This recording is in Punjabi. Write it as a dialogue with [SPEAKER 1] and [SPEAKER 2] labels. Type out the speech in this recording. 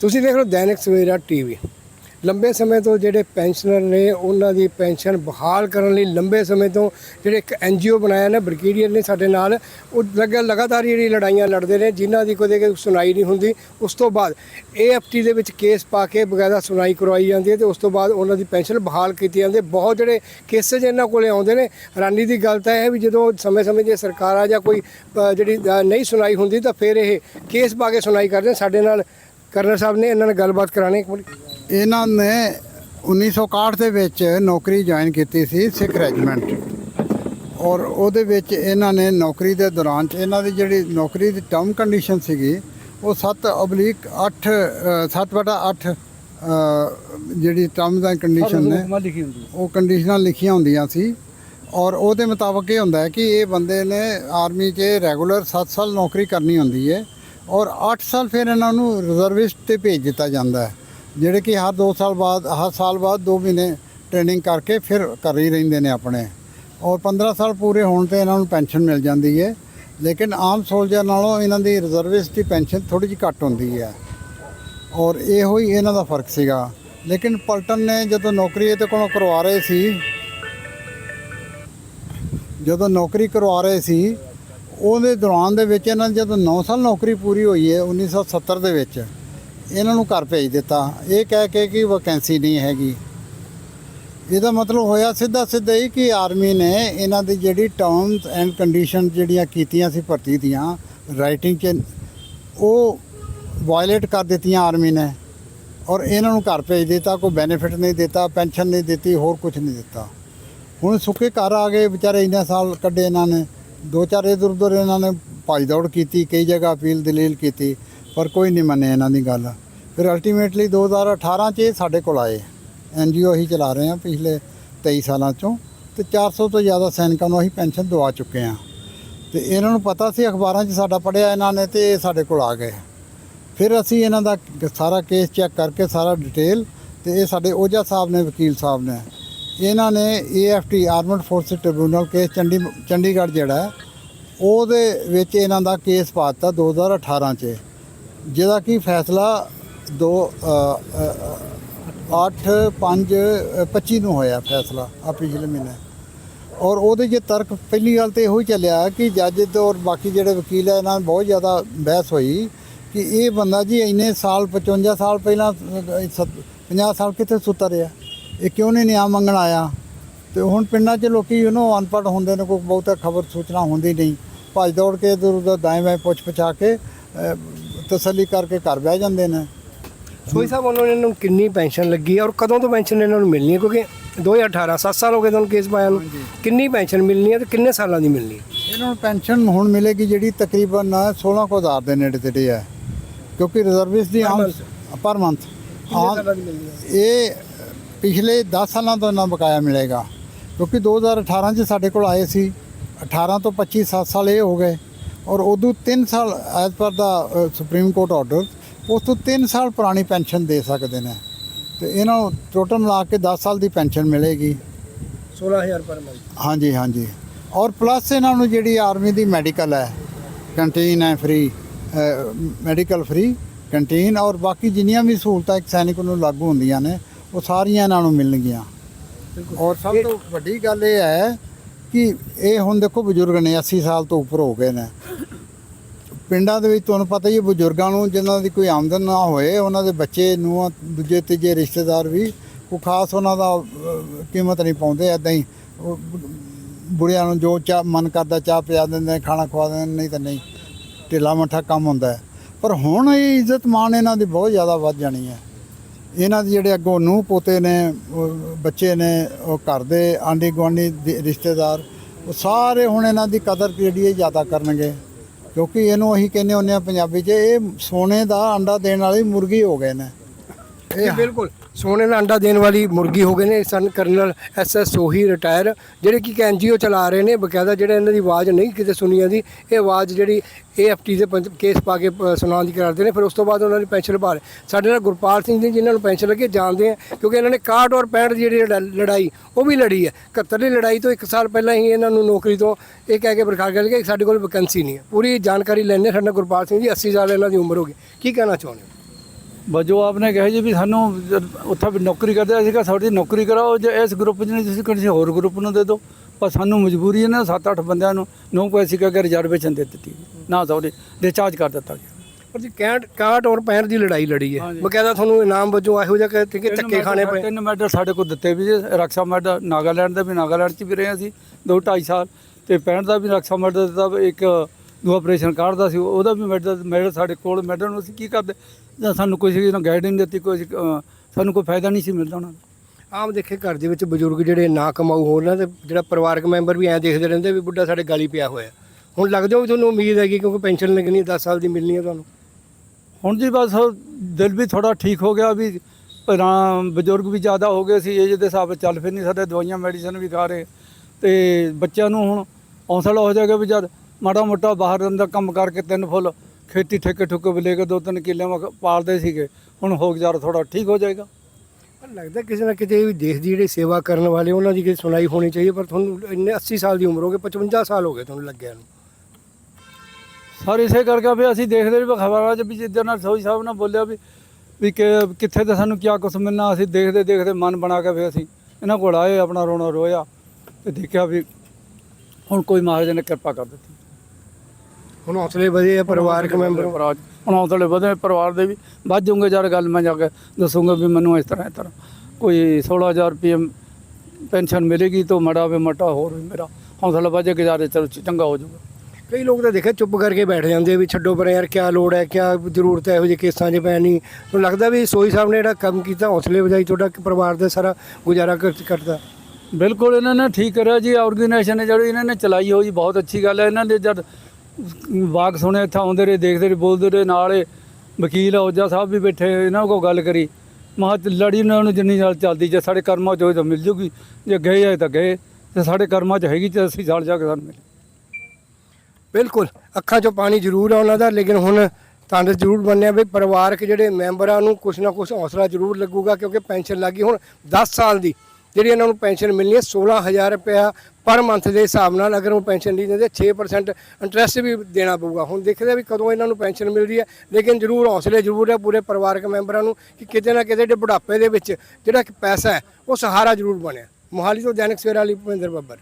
[SPEAKER 1] ਤੁਸੀਂ ਦੇਖ ਰਹੇ ਹੋ ਦੈਨਿਕ ਸਵੇਰਾ ਟੀਵੀ। ਲੰਬੇ ਸਮੇਂ ਤੋਂ ਜਿਹੜੇ ਪੈਨਸ਼ਨਰ ਨੇ, ਉਹਨਾਂ ਦੀ ਪੈਨਸ਼ਨ ਬਹਾਲ ਕਰਨ ਲਈ ਲੰਬੇ ਸਮੇਂ ਤੋਂ ਜਿਹੜੇ ਇੱਕ ਐਨਜੀਓ ਬਣਾਇਆ ਨੇ, ਬ੍ਰਿਗੇਡੀਅਰ ਨੇ ਸਾਡੇ ਨਾਲ, ਉਹ ਲੱਗਾ, ਲਗਾਤਾਰ ਜਿਹੜੀ ਲੜਾਈਆਂ ਲੜਦੇ ਨੇ, ਜਿਨ੍ਹਾਂ ਦੀ ਕੋਈ ਸੁਣਾਈ ਨਹੀਂ ਹੁੰਦੀ। ਉਸ ਤੋਂ ਬਾਅਦ ਏਐਫਟੀ ਦੇ ਵਿੱਚ ਕੇਸ ਪਾ ਕੇ ਬਕਾਇਦਾ ਸੁਣਾਈ ਕਰਵਾਈ ਜਾਂਦੀ ਹੈ ਤੇ ਉਸ ਤੋਂ ਬਾਅਦ ਉਹਨਾਂ ਦੀ ਪੈਨਸ਼ਨ ਬਹਾਲ ਕੀਤੀ ਜਾਂਦੀ ਹੈ। ਬਹੁਤ ਜਿਹੜੇ ਕੇਸੇਜ ਇਹਨਾਂ ਕੋਲੇ ਆਉਂਦੇ ਨੇ, ਹੈਰਾਨੀ ਦੀ ਗੱਲ ਤਾਂ ਇਹ ਹੈ ਵੀ ਜਦੋਂ ਸਮੇਂ-ਸਮੇਂ ਜੇ ਸਰਕਾਰਾਂ ਜਾਂ ਕੋਈ ਜਿਹੜੀ ਨਹੀਂ ਸੁਣਾਈ ਹੁੰਦੀ ਤਾਂ ਫਿਰ ਇਹ ਕੇਸ ਪਾ ਕੇ ਸੁਣਾਈ ਕਰਦੇ ਨੇ। ਸਾਡੇ ਨਾਲ ਕਰਨਲ ਸਾਹਿਬ ਨੇ ਇਹਨਾਂ ਨਾਲ ਗੱਲਬਾਤ ਕਰਾਣੀ ਇੱਕ ਵਾਰੀ
[SPEAKER 2] ਇਹਨਾਂ ਨੇ 1961 ਦੇ ਵਿੱਚ ਨੌਕਰੀ ਜੁਆਇਨ ਕੀਤੀ ਸੀ ਸਿੱਖ ਰੈਜੀਮੈਂਟ ਔਰ ਉਹਦੇ ਵਿੱਚ ਇਹਨਾਂ ਨੇ ਨੌਕਰੀ ਦੇ ਦੌਰਾਨ ਚ ਇਹਨਾਂ ਦੀ ਜਿਹੜੀ ਨੌਕਰੀ ਦੀ ਟਰਮ ਕੰਡੀਸ਼ਨ ਸੀਗੀ ਉਹ 7 ਅਬਲੀਕ 8 7 ਬਟਾ 8 ਜਿਹੜੀ ਟਰਮ ਦਾ ਕੰਡੀਸ਼ਨ ਨੇ ਉਹ ਕੰਡੀਸ਼ਨਾਂ ਲਿਖੀਆਂ ਹੁੰਦੀਆਂ ਸੀ। ਔਰ ਉਹਦੇ ਮੁਤਾਬਕ ਇਹ ਹੁੰਦਾ ਹੈ ਕਿ ਇਹ ਬੰਦੇ ਨੇ ਆਰਮੀ 'ਚ ਰੈਗੂਲਰ 7 ਸਾਲ ਨੌਕਰੀ ਕਰਨੀ ਹੁੰਦੀ ਹੈ। ਔਰ 8 ਸਾਲ ਫਿਰ ਇਹਨਾਂ ਨੂੰ ਰਿਜ਼ਰਵਿਸਟ ਤੇ ਭੇਜ ਦਿੱਤਾ ਜਾਂਦਾ ਹੈ, ਜਿਹੜੇ ਕਿ ਹਰ 2 ਸਾਲ ਬਾਅਦ, ਹਰ ਸਾਲ ਬਾਅਦ 2 ਮਹੀਨੇ ਟ੍ਰੇਨਿੰਗ ਕਰਕੇ ਫਿਰ ਘਰ ਹੀ ਰਹਿੰਦੇ ਨੇ ਆਪਣੇ। ਔਰ 15 ਸਾਲ ਪੂਰੇ ਹੋਣ ਤੇ ਇਹਨਾਂ ਨੂੰ ਪੈਨਸ਼ਨ ਮਿਲ ਜਾਂਦੀ ਹੈ, ਲੇਕਿਨ ਆਮ ਸੋਲਜਰ ਨਾਲੋਂ ਇਹਨਾਂ ਦੀ ਰਿਜ਼ਰਵਿਸਟ ਦੀ ਪੈਨਸ਼ਨ ਥੋੜੀ ਜਿਹੀ ਘੱਟ ਹੁੰਦੀ ਹੈ। ਔਰ ਇਹੋ ਹੀ ਇਹਨਾਂ ਦਾ ਫ਼ਰਕ ਸੀਗਾ। ਲੇਕਿਨ ਪਲਟਨ ਨੇ ਜਦੋਂ ਨੌਕਰੀ ਇਹਦੇ ਕੋਲੋਂ ਕਰਵਾ ਰਹੇ ਸੀ, ਜਦੋਂ ਨੌਕਰੀ ਕਰਵਾ ਰਹੇ ਸੀ ਉਹਦੇ ਦੌਰਾਨ ਦੇ ਵਿੱਚ ਇਹਨਾਂ ਦੀ ਜਦੋਂ 9 ਸਾਲ ਨੌਕਰੀ ਪੂਰੀ ਹੋਈ ਹੈ 1970 ਦੇ ਵਿੱਚ, ਇਹਨਾਂ ਨੂੰ ਘਰ ਭੇਜ ਦਿੱਤਾ। ਇਹ ਕਹਿ ਕੇ ਕਿ ਵੈਕੈਂਸੀ ਨਹੀਂ ਹੈਗੀ। ਇਹਦਾ ਮਤਲਬ ਹੋਇਆ ਸਿੱਧਾ ਸਿੱਧਾ ਹੀ ਕਿ ਆਰਮੀ ਨੇ ਇਹਨਾਂ ਦੀ ਜਿਹੜੀ ਟਰਮਸ ਐਂਡ ਕੰਡੀਸ਼ਨ ਜਿਹੜੀਆਂ ਕੀਤੀਆਂ ਸੀ ਭਰਤੀ ਦੀਆਂ ਰਾਈਟਿੰਗ 'ਚ, ਉਹ ਵਾਇਲੇਟ ਕਰ ਦਿੱਤੀਆਂ ਆਰਮੀ ਨੇ। ਔਰ ਇਹਨਾਂ ਨੂੰ ਘਰ ਭੇਜ ਦਿੱਤਾ, ਕੋਈ ਬੈਨੀਫਿਟ ਨਹੀਂ ਦਿੱਤਾ ਪੈਨਸ਼ਨ ਨਹੀਂ ਦਿੱਤੀ, ਹੋਰ ਕੁਝ ਨਹੀਂ ਦਿੱਤਾ। ਹੁਣ ਸੁੱਕੇ ਘਰ ਆ ਗਏ ਵਿਚਾਰੇ ਇੰਨੇ ਸਾਲ ਕੱਢੇ ਇਹਨਾਂ ਨੇ। ਦੋ ਚਾਰ ਇਧਰ ਉਧਰ ਇਹਨਾਂ ਨੇ ਭਾਈ ਦੌੜ ਕੀਤੀ, ਕਈ ਜਗ੍ਹਾ ਅਪੀਲ ਦਲੀਲ ਕੀਤੀ, ਪਰ ਕੋਈ ਨਹੀਂ ਮੰਨੇ ਇਹਨਾਂ ਦੀ ਗੱਲ। ਫਿਰ ਅਲਟੀਮੇਟਲੀ 2018 ਚ ਇਹ ਸਾਡੇ ਕੋਲ ਆਏ। ਐਨਜੀਓ ਹੀ ਚਲਾ ਰਹੇ ਹਾਂ ਪਿਛਲੇ 23 ਸਾਲਾਂ ਚੋਂ ਤੇ 400 ਤੋਂ ਜ਼ਿਆਦਾ ਸੈਨਿਕਾਂ ਨੂੰ ਅਸੀਂ ਪੈਨਸ਼ਨ ਦਵਾ ਚੁੱਕੇ ਹਾਂ ਤੇ ਇਹਨਾਂ ਨੂੰ ਪਤਾ ਸੀ ਅਖਬਾਰਾਂ 'ਚ ਸਾਡਾ ਪੜਿਆ ਇਹਨਾਂ ਨੇ ਤੇ ਇਹ ਸਾਡੇ ਕੋਲ ਆ ਗਏ। ਫਿਰ ਅਸੀਂ ਇਹਨਾਂ ਦਾ ਸਾਰਾ ਕੇਸ ਚੈੱਕ ਕਰਕੇ ਸਾਰਾ ਡਿਟੇਲ ਤੇ ਇਹ ਸਾਡੇ ਓਜਾ ਸਾਹਿਬ ਨੇ, ਵਕੀਲ ਸਾਹਿਬ ਨੇ ਇਹਨਾਂ ਨੇ AFT armed force tribunal case Chandi Chandigarh ਜਿਹੜਾ ਉਹਦੇ ਵਿੱਚ ਇਹਨਾਂ ਦਾ ਕੇਸ ਪਾਤਾ 2018 ਚ। ਜਿਹਦਾ ਕਿ ਫੈਸਲਾ 2 8 5 25 ਨੂੰ ਹੋਇਆ ਫੈਸਲਾ ਆ ਪਿਛਲੇ ਮਹੀਨੇ। ਔਰ ਉਹਦੇ 'ਚ ਤਰਕ ਪਹਿਲੀ ਗੱਲ ਤੇ ਇਹੋ ਹੀ ਚੱਲਿਆ ਕਿ ਜੱਜ ਤੇ ਔਰ ਬਾਕੀ ਜਿਹੜੇ ਵਕੀਲ ਹੈ ਇਹਨਾਂ ਨਾਲ ਬਹੁਤ ਜ਼ਿਆਦਾ ਬਹਿਸ ਹੋਈ ਕਿ ਇਹ ਬੰਦਾ ਜੀ ਇੰਨੇ ਸਾਲ 55 ਸਾਲ ਪਹਿਲਾਂ ਅਹ, ਸੱਤ- 50 ਸਾਲ ਕਿੱਥੇ ਸੁੱਤਾ ਰਿਹਾ? ਇਹ ਕਿਉਂ ਨਹੀਂ ਨਿਆਂ ਮੰਗਣ ਆਇਆ? ਤੇ ਹੁਣ ਪਿੰਡਾਂ 'ਚ ਲੋਕੀ ਉਹਨੂੰ ਅਨਪੜ ਹੁੰਦੇ ਨੇ ਕੋਈ ਬਹੁਤਾ ਖਬਰ ਸੂਚਨਾ ਹੁੰਦੀ ਨਹੀਂ। ਭੱਜ ਦੌੜ ਕੇ ਇਧਰ ਉਧਰ ਦਾਏ ਬਾਏ ਪੁੱਛ ਪਛਾ ਕੇ ਤਸੱਲੀ ਕਰਕੇ ਘਰ ਬਹਿ ਜਾਂਦੇ ਨੇ।
[SPEAKER 1] ਸੋਈ ਸਾਹਿਬ ਉਹਨਾਂ ਨੇ ਕਿੰਨੀ ਪੈਨਸ਼ਨ ਲੱਗੀ ਔਰ ਕਦੋਂ ਤੋਂ ਪੈਨਸ਼ਨ ਇਹਨਾਂ ਨੂੰ ਮਿਲਣੀ ਹੈ? ਕਿਉਂਕਿ 2018 7 ਸਾਲ ਹੋ ਗਏ ਤੁਹਾਨੂੰ ਕੇਸ ਪਾਇਆ ਨੂੰ। ਕਿੰਨੀ ਪੈਨਸ਼ਨ ਮਿਲਣੀ ਹੈ ਤੇ ਕਿੰਨੇ ਸਾਲਾਂ ਦੀ ਮਿਲਣੀ ਹੈ?
[SPEAKER 2] ਇਹਨਾਂ ਨੂੰ ਪੈਨਸ਼ਨ ਹੁਣ ਮਿਲੇਗੀ ਜਿਹੜੀ ਤਕਰੀਬਨ 16 ਕੋ ਹਜ਼ਾਰ ਦੇ ਨੇੜੇ ਤੇੜੇ ਹੈ। ਕਿਉਂਕਿ ਰਿਜ਼ਰਵਿਸ ਦੀ ਆਮ ਪਰ ਮੰਥ ਇਹ ਪਿਛਲੇ 10 ਸਾਲਾਂ ਤੋਂ ਇਹਨਾਂ ਬਕਾਇਆ ਮਿਲੇਗਾ। ਕਿਉਂਕਿ 2018 ਚ ਸਾਡੇ ਕੋਲ ਆਏ ਸੀ। 18 ਤੋਂ 25 7 ਸਾਲ ਇਹ ਹੋ ਗਏ। ਔਰ ਉਦੋਂ 3 ਸਾਲ ਐਜ਼ ਪਰ ਦਾ ਸੁਪਰੀਮ ਕੋਰਟ ਆਰਡਰ ਉਸ ਤੋਂ 3 ਸਾਲ ਪੁਰਾਣੀ ਪੈਨਸ਼ਨ ਦੇ ਸਕਦੇ ਨੇ। ਤੇ ਇਹਨਾਂ ਨੂੰ ਟੋਟਲ ਮਿਲਾ ਕੇ 10 ਸਾਲ ਦੀ ਪੈਨਸ਼ਨ ਮਿਲੇਗੀ।
[SPEAKER 1] 16000 ਪਰ ਮੰਥ
[SPEAKER 2] ਹਾਂਜੀ ਹਾਂਜੀ। ਔਰ ਪਲੱਸ ਇਹਨਾਂ ਨੂੰ ਜਿਹੜੀ ਆਰਮੀ ਦੀ ਮੈਡੀਕਲ ਹੈ ਕੰਟੀਨ ਹੈ ਫ੍ਰੀ ਮੈਡੀਕਲ ਫ੍ਰੀ ਕੰਟੀਨ ਔਰ ਬਾਕੀ ਜਿੰਨੀਆਂ ਵੀ ਸਹੂਲਤਾਂ ਇੱਕ ਸੈਨਿਕ ਨੂੰ ਲਾਗੂ ਹੁੰਦੀਆਂ ਨੇ ਉਹ ਸਾਰੀਆਂ ਇਹਨਾਂ ਨੂੰ ਮਿਲਣਗੀਆਂ ਔਰ ਸਭ ਤੋਂ ਵੱਡੀ ਗੱਲ ਇਹ ਹੈ ਕਿ ਇਹ ਹੁਣ ਦੇਖੋ ਬਜ਼ੁਰਗ ਨੇ 80 ਸਾਲ ਤੋਂ ਉੱਪਰ ਹੋ ਗਏ ਨੇ। ਪਿੰਡਾਂ ਦੇ ਵਿੱਚ ਤੁਹਾਨੂੰ ਪਤਾ ਹੀ ਹੈ ਬਜ਼ੁਰਗਾਂ ਨੂੰ ਜਿਨ੍ਹਾਂ ਦੀ ਕੋਈ ਆਮਦਨ ਨਾ ਹੋਏ ਉਹਨਾਂ ਦੇ ਬੱਚੇ ਨੂੰ ਦੂਜੇ ਤੀਜੇ ਰਿਸ਼ਤੇਦਾਰ ਵੀ ਕੋਈ ਖਾਸ ਉਹਨਾਂ ਦਾ ਕੀਮਤ ਨਹੀਂ ਪਾਉਂਦੇ ਐਦਾਂ ਹੀ ਬੁੜਿਆਂ ਨੂੰ ਜੋ ਚਾਹ ਮਨ ਕਰਦਾ ਚਾਹ ਪਿਆ ਦਿੰਦੇ ਨੇ, ਖਾਣਾ ਖਵਾ ਦਿੰਦੇ ਨਹੀਂ ਤਾਂ ਨਹੀਂ ਢਿੱਲਾ ਮੱਠਾ ਕੰਮ ਹੁੰਦਾ ਪਰ ਹੁਣ ਇਹ ਇੱਜ਼ਤ ਮਾਣ ਇਹਨਾਂ ਦੀ ਬਹੁਤ ਜ਼ਿਆਦਾ ਵੱਧ ਜਾਣੀ ਹੈ। ਇਹਨਾਂ ਦੇ ਜਿਹੜੇ ਅੱਗੋਂ ਨੂੰ ਪੋਤੇ ਨੇ ਬੱਚੇ ਨੇ, ਉਹ ਘਰ ਦੇ ਆਂਢੀ ਗੁਆਂਢੀ ਰਿਸ਼ਤੇਦਾਰ, ਉਹ ਸਾਰੇ ਹੁਣ ਇਹਨਾਂ ਦੀ ਕਦਰ ਜਿਹੜੀ ਹੈ ਜ਼ਿਆਦਾ ਕਰਨਗੇ। ਕਿਉਂਕਿ ਇਹਨੂੰ ਅਸੀਂ ਕਹਿੰਦੇ ਹੁੰਦੇ ਆ ਪੰਜਾਬੀ 'ਚ, ਇਹ ਸੋਨੇ ਦਾ ਅੰਡਾ ਦੇਣ ਵਾਲੀ ਮੁਰਗੀ ਹੋ ਗਏ ਨੇ।
[SPEAKER 1] ਇਹ ਬਿਲਕੁਲ। ਸੋਨੇ ਦਾ ਅੰਡਾ ਦੇਣ ਵਾਲੀ ਮੁਰਗੀ ਹੋ ਗਏ ਨੇ ਸਨ colonel S S Sohi retire ਜਿਹੜੇ ਕਿ ਐਨਜੀਓ ਚਲਾ ਰਹੇ ਨੇ, ਬਕਾਇਦਾ ਜਿਹੜਾ ਇਹਨਾਂ ਦੀ ਆਵਾਜ਼ ਨਹੀਂ ਕਿਤੇ ਸੁਣੀ ਜਾਂਦੀ, ਇਹ ਆਵਾਜ਼ ਜਿਹੜੀ ਏਐਫਟੀ ਦੇ ਪੰਜ- ਕੇਸ ਪਾ ਕੇ ਸੁਣਾਉਣ ਦੀ ਕਰਦੇ ਨੇ, ਫਿਰ ਉਸ ਤੋਂ ਬਾਅਦ ਉਹਨਾਂ ਦੀ ਪੈਨਸ਼ਨ ਬਹਾਲ ਸਾਡੇ ਨਾਲ ਗੁਰਪਾਲ ਸਿੰਘ ਜੀ, ਜਿਨ੍ਹਾਂ ਨੂੰ ਪੈਨਸ਼ਨ ਲੱਗੇ, ਜਾਣਦੇ ਆ, ਕਿਉਂਕਿ ਇਹਨਾਂ ਨੇ 61 ਔਰ 65 ਦੀ ਜਿਹੜੀ ਲੜਾ- ਲੜਾਈ, ਉਹ ਵੀ ਲੜੀ ਹੈ। 71 ਦੀ ਲੜਾਈ ਤੋਂ 1 ਸਾਲ ਪਹਿਲਾਂ ਹੀ ਇਹਨਾਂ ਨੂੰ ਨੌਕਰੀ ਤੋਂ ਇਹ ਕਹਿ ਕੇ ਬਰਖਾਰ ਕਰ ਕਿ ਸਾਡੇ ਕੋਲ ਵੈਕੈਂਸੀ ਨਹੀਂ ਹੈ। ਪੂਰੀ ਜਾਣਕਾਰੀ ਲੈਣੇ ਸਾਡੇ ਨਾਲ ਗੁਰਪਾਲ ਸਿੰਘ ਜੀ 80 ਸਾਲ ਇਹਨਾਂ ਦੀ ਉਮਰ ਹੋ ਗਈ। ਕੀ ਕਹਿਣਾ ਚਾਹੁੰਦੇ ਹੋ
[SPEAKER 3] ਵਜੋ ਆਪਨੇ ਕਹੇ ਜੀ ਵੀ ਸਾਨੂੰ ਉੱਥੇ ਵੀ ਨੌਕਰੀ ਕਰਦੇ ਕਿਹਾ ਸਾਡੀ ਨੌਕਰੀ ਕਰਾਓ ਜੇ ਇਸ ਗਰੁੱਪ 'ਚ ਨਹੀਂ ਤੁਸੀਂ ਕਿਸੇ ਹੋਰ ਗਰੁੱਪ ਨੂੰ ਦੇ ਦਿਓ। ਪਰ ਸਾਨੂੰ ਮਜਬੂਰੀ ਹੈ ਨਾ 7-8 ਬੰਦਿਆਂ ਨੂੰ ਨੌ ਪੈਸੇ ਕਹਿ ਕੇ ਰਿਜ਼ਰਵੇਸ਼ਨ ਦੇ ਦਿੱਤੀ। ਨਾ ਸੌਰੀ ਡਿਸਚਾਰਜ ਕਰ ਦਿੱਤਾ ਗਿਆ।
[SPEAKER 1] ਪਰ ਜੀ 61 61 ਔਰ 65 ਦੀ ਲੜਾਈ ਲੜੀ ਹੈ।
[SPEAKER 3] ਹਾਂਜੀ।
[SPEAKER 1] ਬਕਾਇਦਾ ਤੁਹਾਨੂੰ ਇਨਾਮ ਵਜੋਂ ਇਹੋ ਜਿਹਾ ਕਿ ਕਿ ਧੱਕੇ ਖਾਣੇ ਪਏ।
[SPEAKER 3] ਤਿੰਨ ਮੈਡਲ ਸਾਡੇ ਕੋਲ ਦਿੱਤੇ ਵੀ ਜੀ। ਰਕਸ਼ਾ ਮੈਡਲ ਨਾਗਾਲੈਂਡ ਦਾ ਵੀ ਨਾਗਾਲੈਂਡ 'ਚ ਵੀ ਰਹੇ ਅਸੀਂ ਦੋ ਢਾਈ ਸਾਲ। ਤੇ 65 ਦਾ ਵੀ ਰਕਸ਼ਾ ਮੈਡਲ ਦਿੱਤਾ ਇੱਕ ਦੂ ਆਪਰੇਸ਼ਨ ਕਾਰਡ ਸੀ ਉਹਦਾ ਵੀ ਮੈਡਲ ਮੈਡਲ ਸਾਡੇ ਕੋਲ ਮੈਡਲ ਨੂੰ ਅਸੀਂ ਕੀ ਕਰਦੇ? ਜਾਂ ਸਾਨੂੰ ਕੋਈ ਨਾ ਗਾਈਡ ਨਹੀਂ ਦਿੱਤੀ ਕੋਈ ਸਾਨੂੰ ਕੋਈ ਫਾਇਦਾ ਨਹੀਂ ਸੀ ਮਿਲਦਾ ਉਹਨਾਂ ਨੂੰ।
[SPEAKER 1] ਆਮ ਦੇਖੇ ਘਰ ਦੇ ਵਿੱਚ ਬਜ਼ੁਰਗ ਜਿਹੜੇ ਨਾ ਕਮਾਊ ਹੋਣ ਨਾ ਤੇ ਜਿਹੜਾ ਪਰਿਵਾਰਕ ਮੈਂਬਰ ਵੀ ਐਂ ਦੇਖਦੇ ਰਹਿੰਦੇ ਵੀ ਬੁੱਢਾ ਸਾਡੇ ਗਾਲੀ ਪਿਆ ਹੋਇਆ। ਹੁਣ ਲੱਗਦਾ ਵੀ ਤੁਹਾਨੂੰ ਉਮੀਦ ਹੈਗੀ ਕਿਉਂਕਿ ਪੈਨਸ਼ਨ ਲੱਗਣੀ 10 ਸਾਲ ਦੀ ਮਿਲਣੀ ਹੈ ਤੁਹਾਨੂੰ।
[SPEAKER 3] ਹੁਣ ਜੀ ਬਸ ਦਿਲ ਵੀ ਥੋੜਾ ਠੀਕ ਹੋ ਗਿਆ ਵੀ ਬਜ਼ੁਰਗ ਵੀ ਜ਼ਿਆਦਾ ਹੋ ਗਏ ਸੀ ਏਜ ਦੇ ਹਿਸਾਬ ਚੱਲ ਫਿਰ ਨਹੀਂ ਸਕਦੇ ਦਵਾਈਆਂ ਮੈਡੀਸਨ ਵੀ ਖਾ ਰਹੇ। ਤੇ ਬੱਚਿਆਂ ਨੂੰ ਹੁਣ ਹੌਸਲਾ ਹੋ ਜਾਏਗਾ ਵੀ ਜਦ ਮਾੜਾ ਮੋਟਾ ਬਾਹਰ ਅੰਦਰ ਕੰਮ ਕਰਕੇ ਤਿੰਨ ਫੁੱਲ ਖੇਤੀ ਠੇਕੇ ਠੁਕੇ ਵੀ ਲੈ ਕੇ ਦੋ ਤਿੰਨ ਕਿੱਲੇ ਮਾ ਪਾਲਦੇ ਸੀਗੇ। ਹੁਣ ਹੋ ਗਿਆ ਥੋੜਾ ਠੀਕ ਹੋ ਜਾਏਗਾ।
[SPEAKER 1] ਲੱਗਦਾ ਕਿਸੇ ਨਾ ਕਿਤੇ ਵੀ ਦੇਸ਼ ਦੀ ਜਿਹੜੇ ਸੇਵਾ ਕਰਨ ਵਾਲੇ ਉਹਨਾਂ ਦੀ ਕਿਸੇ ਸੁਣਾਈ ਹੋਣੀ ਚਾਹੀਦੀ ਪਰ ਤੁਹਾਨੂੰ ਇੰਨੇ 80 ਸਾਲ ਦੀ ਉਮਰ ਹੋ ਗਈ 55 ਸਾਲ ਹੋ ਗਏ ਤੁਹਾਨੂੰ ਲੱਗਿਆ ਨੂੰ।
[SPEAKER 3] ਸਰ ਇਸੇ ਕਰਕੇ ਵੀ ਅਸੀਂ ਦੇਖਦੇ ਵੀ ਖਬਰਾਂ 'ਚ ਵੀ ਜਿੱਦਾਂ ਨਾਲ ਸੋਈ ਸਾਹਿਬ ਨੇ ਬੋਲਿਆ ਵੀ ਵੀ ਕਿ ਕਿੱਥੇ ਤੇ ਸਾਨੂੰ ਕੀ ਕੁਛ ਮਿਲਣਾ ਅਸੀਂ ਦੇਖਦੇ ਦੇਖਦੇ ਮਨ ਬਣਾ ਕੇ ਫਿਰ ਅਸੀਂ ਇਹਨਾਂ ਕੋਲ ਆਏ ਆਪਣਾ ਰੋਣਾ ਰੋਇਆ ਤੇ ਦੇਖਿਆ ਵੀ ਹੁਣ ਕੋਈ ਮਹਾਰਾਜ ਨੇ ਕਿਰਪਾ ਕਰ ਦਿੱਤੀ।
[SPEAKER 1] ਹੁਣ ਹੌਸਲੇ ਵਧੇ ਆ ਪਰਿਵਾਰਕ ਮੈਂਬਰ।
[SPEAKER 3] ਪਰਿਵਾਰ ਹੁਣ ਹੌਸਲੇ ਵਧੇ ਪਰਿਵਾਰ ਦੇ ਵੀ। ਵੱਧ ਜਾਊਂਗੇ ਜਦ ਗੱਲ ਮੈਂ ਜਾ ਕੇ ਦੱਸੂਗਾ ਵੀ ਮੈਨੂੰ ਇਸ ਤਰ੍ਹਾਂ ਇਸ ਤਰ੍ਹਾਂ। ਕੋਈ 16000 ਰੁਪਏ ਪੈਨਸ਼ਨ ਮਿਲੇਗੀ ਤਾਂ ਮੜਾ ਵੇ ਮਟਾ ਹੋਰ ਵੀ ਮੇਰਾ ਹੌਸਲਾ ਵਧੇ ਗੁਜ਼ਾਰੇ ਚਲੋ ਚੰਗਾ ਹੋ ਜਾਊਗਾ।
[SPEAKER 1] ਕਈ ਲੋਕ ਤਾਂ ਦੇਖਿਆ ਚੁੱਪ ਕਰਕੇ ਬੈਠ ਜਾਂਦੇ ਵੀ ਛੱਡੋ ਪਰ ਯਾਰ ਕੀ ਲੋੜ ਹੈ ਕੀ ਜ਼ਰੂਰਤ ਹੈ ਇਹੋ ਜਿਹੇ ਕੇਸਾਂ 'ਚ ਪੈਣੀ। ਤੁਹਾਨੂੰ ਲੱਗਦਾ ਵੀ ਸੋਈ ਸਾਹਿਬ ਨੇ ਜਿਹੜਾ ਕੰਮ ਕੀਤਾ ਹੌਸਲੇ ਵਜਾਈ ਤੁਹਾਡਾ ਕਿ ਪਰਿਵਾਰ ਦਾ ਸਾਰਾ ਗੁਜ਼ਾਰਾ ਕਰ- ਕਰਦਾ।
[SPEAKER 3] ਬਿਲਕੁਲ ਇਹਨਾਂ ਨੇ ਠੀਕ ਕਰਿਆ ਜੀ ਆਰਗੇਨਾਈਜੇਸ਼ਨ ਨੇ ਜਿਹੜੀ ਇਹਨਾਂ ਨੇ ਚਲਾਈ ਹੋਈ ਬਹੁਤ ਅੱਛੀ ਗੱਲ ਹੈ। ਇਹਨਾਂ ਦੇ ਜਦ ਵਾਕ ਸੁਣਿਆ, ਇੱਥੇ ਆਉਂਦੇ ਰਹੇ, ਦੇਖਦੇ ਰਹੇ, ਬੋਲਦੇ ਰਹੇ, ਨਾਲ ਇਹ ਵਕੀਲ ਔਜਾ ਸਾਹਿਬ ਵੀ ਬੈਠੇ ਇਹਨਾਂ ਕੋਲ ਗੱਲ ਕਰੀ। ਮਹਾ ਲੜੀ ਉਹਨਾਂ ਨੂੰ ਜਿੰਨੀ ਨਾਲ ਚੱਲਦੀ, ਜੇ ਸਾਡੇ ਕਰਮਾਂ 'ਚ ਹੋਏ ਤਾਂ ਮਿਲ ਜੂਗੀ, ਜੇ ਗਏ ਆਏ ਤਾਂ ਗਏ ਤੇ ਸਾਡੇ ਕਰਮਾਂ 'ਚ ਹੈਗੀ ਤੇ ਅਸੀਂ ਸਾਲ ਜਾ ਕੇ ਸਾਨੂੰ ਮਿਲੇ।
[SPEAKER 1] ਬਿਲਕੁਲ, ਅੱਖਾਂ 'ਚੋਂ ਪਾਣੀ ਜ਼ਰੂਰ ਆ ਉਹਨਾਂ ਦਾ, ਲੇਕਿਨ ਹੁਣ ਤੰਦ ਜ਼ਰੂਰ ਬਣਿਆ ਵੀ ਪਰਿਵਾਰਕ ਜਿਹੜੇ ਮੈਂਬਰਾਂ ਨੂੰ ਕੁਛ ਨਾ ਕੁਛ ਹੌਸਲਾ ਜ਼ਰੂਰ ਲੱਗੂਗਾ, ਕਿਉਂਕਿ ਪੈਨਸ਼ਨ ਲੱਗੀ, ਹੁਣ 10 ਸਾਲ ਦੀ ਜਿਹੜੀ ਇਹਨਾਂ ਨੂੰ ਪੈਨਸ਼ਨ ਮਿਲਣੀ ਹੈ 16000 ਰੁਪਇਆ ਪਰ ਮੰਥ ਦੇ ਹਿਸਾਬ ਨਾਲ ਅਗਰ ਉਹ ਪੈਨਸ਼ਨ ਨਹੀਂ ਦਿੰਦੇ 6% ਇੰਟਰਸਟ ਵੀ ਦੇਣਾ ਪਊਗਾ। ਹੁਣ ਦੇਖਦੇ ਆ ਵੀ ਕਦੋਂ ਇਹਨਾਂ ਨੂੰ ਪੈਨਸ਼ਨ ਮਿਲਦੀ ਹੈ, ਲੇਕਿਨ ਜ਼ਰੂਰ ਹੌਸਲੇ ਜ਼ਰੂਰ ਹੈ ਪੂਰੇ ਪਰਿਵਾਰਕ ਮੈਂਬਰਾਂ ਨੂੰ ਕਿ ਕਿਤੇ ਨਾ ਕਿਤੇ ਦੇ ਬੁਢਾਪੇ ਦੇ ਵਿੱਚ ਜਿਹੜਾ ਕਿ ਪੈਸਾ ਹੈ, ਉਹ ਸਹਾਰਾ ਜ਼ਰੂਰ ਬਣਿਆ। ਮੋਹਾਲੀ ਤੋਂ ਦੈਨਿਕ ਸਵੇਰਾ ਲਈ ਭੁਪਿੰਦਰ ਬੱਬਰ।